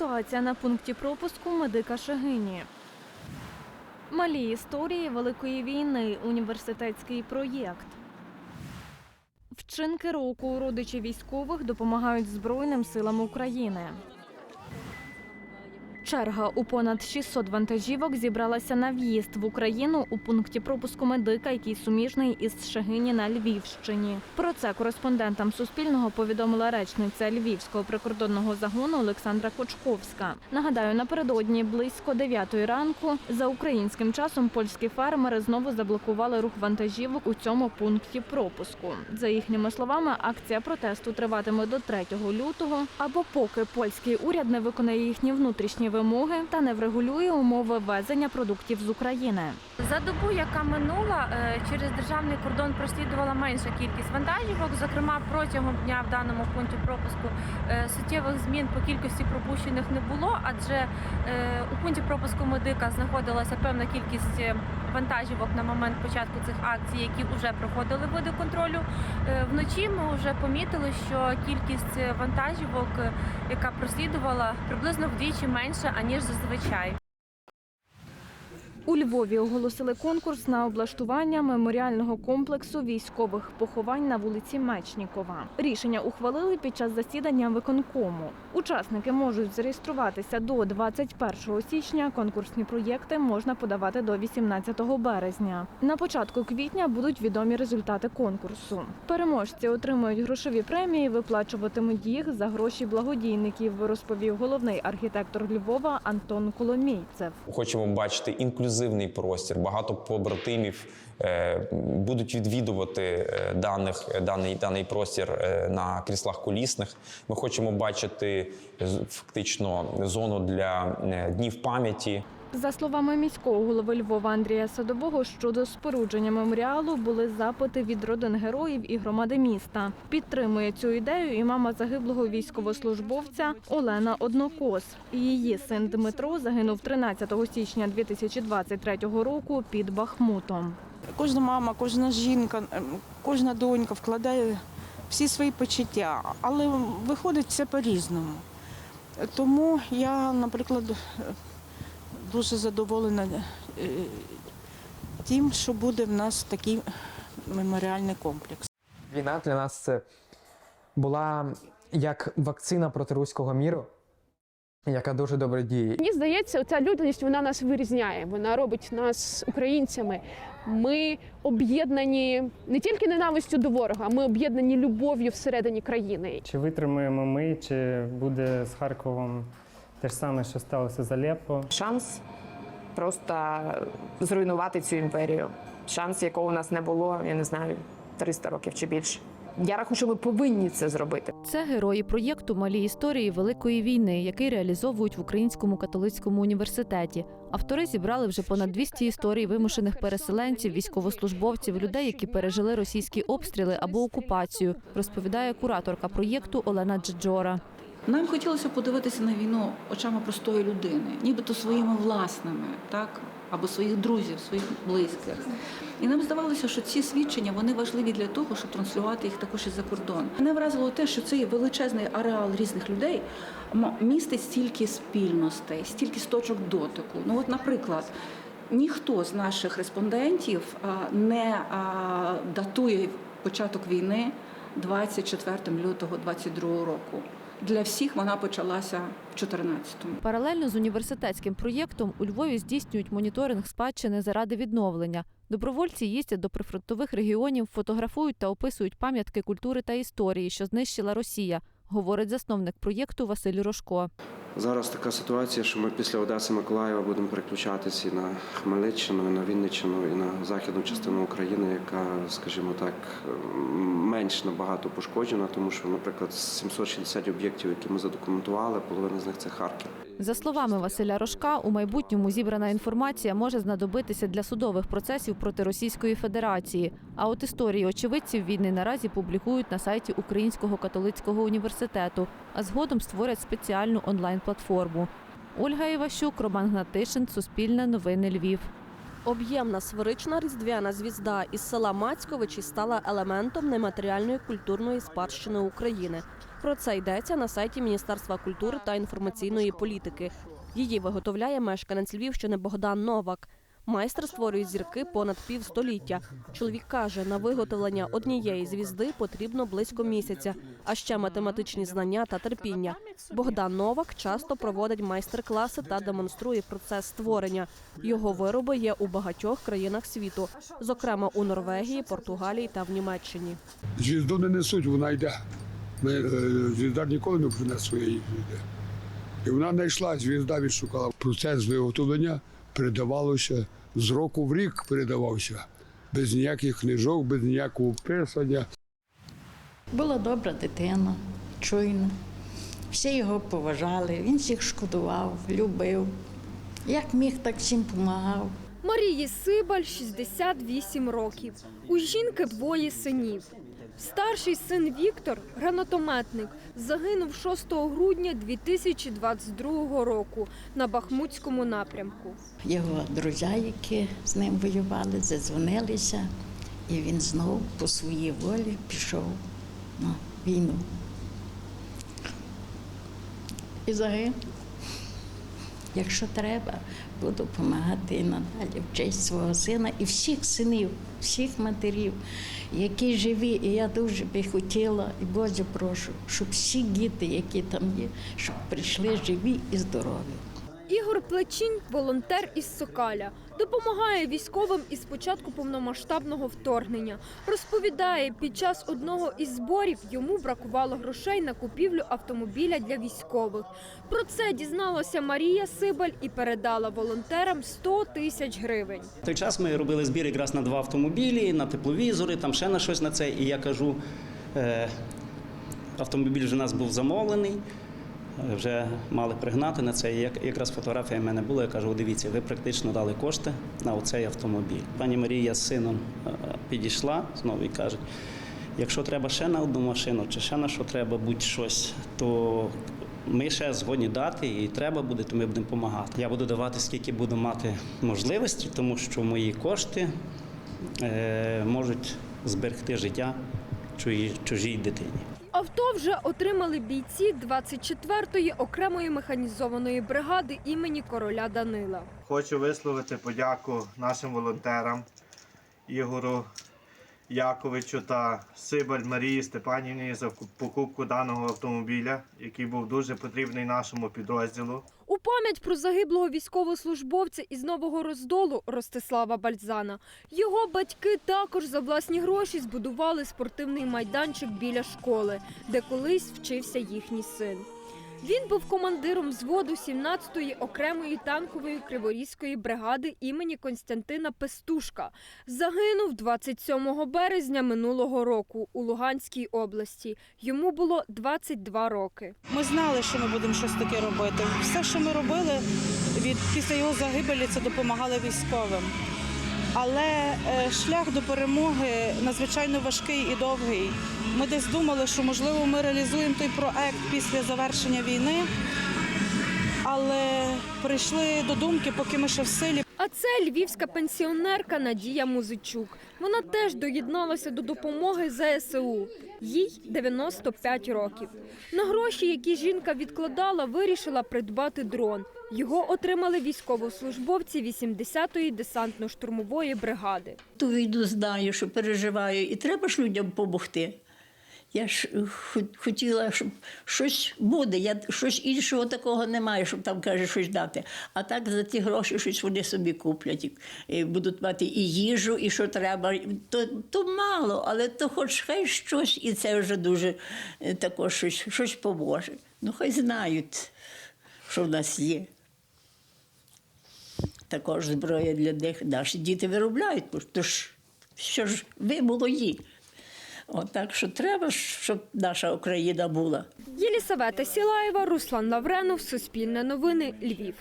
Ситуація на пункті пропуску медика Шагині. Малі історії Великої війни. Університетський проєкт. Вчинки року родичі військових допомагають Збройним силам України. Черга у понад 600 вантажівок зібралася на в'їзд в Україну у пункті пропуску медика, який суміжний із Шегині на Львівщині. Про це кореспондентам Суспільного повідомила речниця Львівського прикордонного загону Олександра Кочковська. Нагадаю, напередодні близько 9 ранку за українським часом польські фермери знову заблокували рух вантажівок у цьому пункті пропуску. За їхніми словами, акція протесту триватиме до 3 лютого, або поки польський уряд не виконає їхні внутрішні вимоги та не врегулює умови ввезення продуктів з України. За добу, яка минула, е, через державний кордон прослідувала менша кількість вантажівок. Зокрема, протягом дня в даному пункті пропуску е, суттєвих змін по кількості пропущених не було, адже е, у пункті пропуску медика знаходилася певна кількість вантажівок на момент початку цих акцій, які вже проходили види контролю. Е, Вночі ми вже помітили, що кількість вантажівок, е, яка прослідувала, приблизно вдвічі менша аніж зазвичай. У Львові оголосили конкурс на облаштування меморіального комплексу військових поховань на вулиці Мечнікова. Рішення ухвалили під час засідання виконкому. Учасники можуть зареєструватися до 21 січня. Конкурсні проєкти можна подавати до 18 березня. На початку квітня будуть відомі результати конкурсу. Переможці отримують грошові премії, виплачуватимуть їх за гроші благодійників, розповів головний архітектор Львова Антон Коломійцев. Хочемо бачити інклюзивний простір. Багато побратимів е, будуть відвідувати е, даних, даний, даний простір е, на кріслах колісних. Ми хочемо бачити фактично зону для е, днів пам'яті. За словами міського голови Львова Андрія Садового, щодо спорудження меморіалу були запити від родин героїв і громади міста. Підтримує цю ідею і мама загиблого військовослужбовця Олена Однокос. Її син Дмитро загинув 13 січня 2023 року під Бахмутом. Кожна мама, кожна жінка, ем, кожна донька вкладає всі свої почуття, але виходить все по-різному. Тому я, наприклад, дуже задоволена е, тим, що буде в нас такий меморіальний комплекс. Війна для нас це була як вакцина проти руського міру, яка дуже добре діє. Мені здається, ця людяність вона нас вирізняє. Вона робить нас українцями. Ми об'єднані не тільки ненавистю до ворога, ми об'єднані любов'ю всередині країни. Чи витримаємо ми, чи буде з Харковом те ж саме, що сталося з Алеппо? шанс просто зруйнувати цю імперію. Шанс, якого у нас не було, я не знаю, 300 років чи більше. Я рахую, що ми повинні це зробити. Це герої проєкту Малі історії Великої війни, який реалізовують в Українському католицькому університеті. Автори зібрали вже понад 200 історій вимушених переселенців, військовослужбовців, людей, які пережили російські обстріли або окупацію, розповідає кураторка проєкту Олена Джеджора. Нам хотілося подивитися на війну очами простої людини, нібито своїми власними, так або своїх друзів, своїх близьких. І нам здавалося, що ці свідчення вони важливі для того, щоб транслювати їх також і за кордон. Мене вразило те, що цей величезний ареал різних людей містить стільки спільностей, стільки точок дотику. Ну, от, наприклад. Ніхто з наших респондентів не датує початок війни 24 лютого 22 року. Для всіх вона почалася в 14-му. Паралельно з університетським проєктом у Львові здійснюють моніторинг спадщини заради відновлення. Добровольці їздять до прифронтових регіонів, фотографують та описують пам'ятки культури та історії, що знищила Росія, говорить засновник проєкту Василь Рожко. Зараз така ситуація, що ми після Одеси Миколаєва будемо переключатися і на Хмельниччину, і на Вінниччину, і на західну частину України, яка, скажімо так, менш набагато пошкоджена, тому що, наприклад, 760 об'єктів, які ми задокументували, половина з них це Харків. За словами Василя Рожка, у майбутньому зібрана інформація може знадобитися для судових процесів проти Російської Федерації. А от історії очевидців війни наразі публікують на сайті Українського католицького університету, а згодом створять спеціальну онлайн-платформу. Ольга Іващук, Роман Гнатишин, Суспільне новини Львів. Об'ємна сферична різдвяна звізда із села Мацьковичі стала елементом нематеріальної культурної спадщини України. Про це йдеться на сайті Міністерства культури та інформаційної політики. Її виготовляє мешканець Львівщини Богдан Новак. Майстер створює зірки понад півстоліття. Чоловік каже, на виготовлення однієї звізди потрібно близько місяця, а ще математичні знання та терпіння. Богдан Новак часто проводить майстер-класи та демонструє процес створення. Його вироби є у багатьох країнах світу, зокрема у Норвегії, Португалії та в Німеччині. Звізду не несуть, вона йде. Ми, е, звіздар ніколи не принесе своєї звізди. І вона знайшла, звізда відшукала. Процес виготовлення передавалося з року в рік передавався. Без ніяких книжок, без ніякого писання. Була добра дитина, чуйна. Всі його поважали, він всіх шкодував, любив. Як міг, так всім допомагав. Марії Сибаль 68 років. У жінки двоє синів. Старший син Віктор, гранатометник, загинув 6 грудня 2022 року на Бахмутському напрямку. Його друзі, які з ним воювали, задзвонилися, і він знову по своїй волі пішов на війну. І загинув. Якщо треба, буду допомагати і надалі в честь свого сина і всіх синів, всіх матерів, які живі. І я дуже би хотіла, і Боже прошу, щоб всі діти, які там є, щоб прийшли живі і здорові. Ігор Плечінь волонтер із Сокаля. Допомагає військовим із початку повномасштабного вторгнення. Розповідає, під час одного із зборів йому бракувало грошей на купівлю автомобіля для військових. Про це дізналася Марія Сибаль і передала волонтерам 100 тисяч гривень. В той час ми робили збір якраз на два автомобілі, на тепловізори, там ще на щось на це. І я кажу, е, автомобіль вже у нас був замовлений, вже мали пригнати на це. І якраз фотографія в мене була. Я кажу, дивіться, ви практично дали кошти на оцей автомобіль. Пані Марія з сином е, підійшла знову і каже, якщо треба ще на одну машину, чи ще на що треба будь-щось, то ми ще згодні дати, і треба буде, то ми будемо допомагати. Я буду давати, скільки буду мати можливості, тому що мої кошти е, можуть зберегти життя чужій, чужій дитині. Авто вже отримали бійці 24-ї окремої механізованої бригади імені короля Данила. Хочу висловити подяку нашим волонтерам Ігору Яковичу та Сибаль Марії Степанівні за покупку даного автомобіля, який був дуже потрібний нашому підрозділу. У пам'ять про загиблого військовослужбовця із Нового Роздолу Ростислава Бальзана. Його батьки також за власні гроші збудували спортивний майданчик біля школи, де колись вчився їхній син. Він був командиром взводу 17-ї окремої танкової криворізької бригади імені Константина Пестушка. Загинув 27 березня минулого року у Луганській області. Йому було 22 роки. Ми знали, що ми будемо щось таке робити. Все, що ми робили від після його загибелі, це допомагали військовим. Але е, шлях до перемоги надзвичайно важкий і довгий. Ми десь думали, що можливо ми реалізуємо той проект після завершення війни, але прийшли до думки, поки ми ще в силі. А це львівська пенсіонерка Надія Музичук. Вона теж доєдналася до допомоги ЗСУ. Їй 95 років. На гроші, які жінка відкладала, вирішила придбати дрон. Його отримали військовослужбовці 80-ї десантно-штурмової бригади. Ту війну знаю, що переживаю, і треба ж людям допомогти. Я ж е, хотіла, щоб щось буде. Я щось іншого такого немає, щоб там каже щось дати. А так за ті гроші щось вони собі куплять. І, будуть мати і їжу, і що треба. То, то мало, але то хоч хай щось, і це вже дуже е, також щось, щось поможе. Ну, хай знають, що в нас є. Також зброя для них наші діти виробляють, бо то ж що ж ви молоді. От так що треба, щоб наша Україна була. Єлісавета Сілаєва, Руслан Лавренов, Суспільне новини, Львів.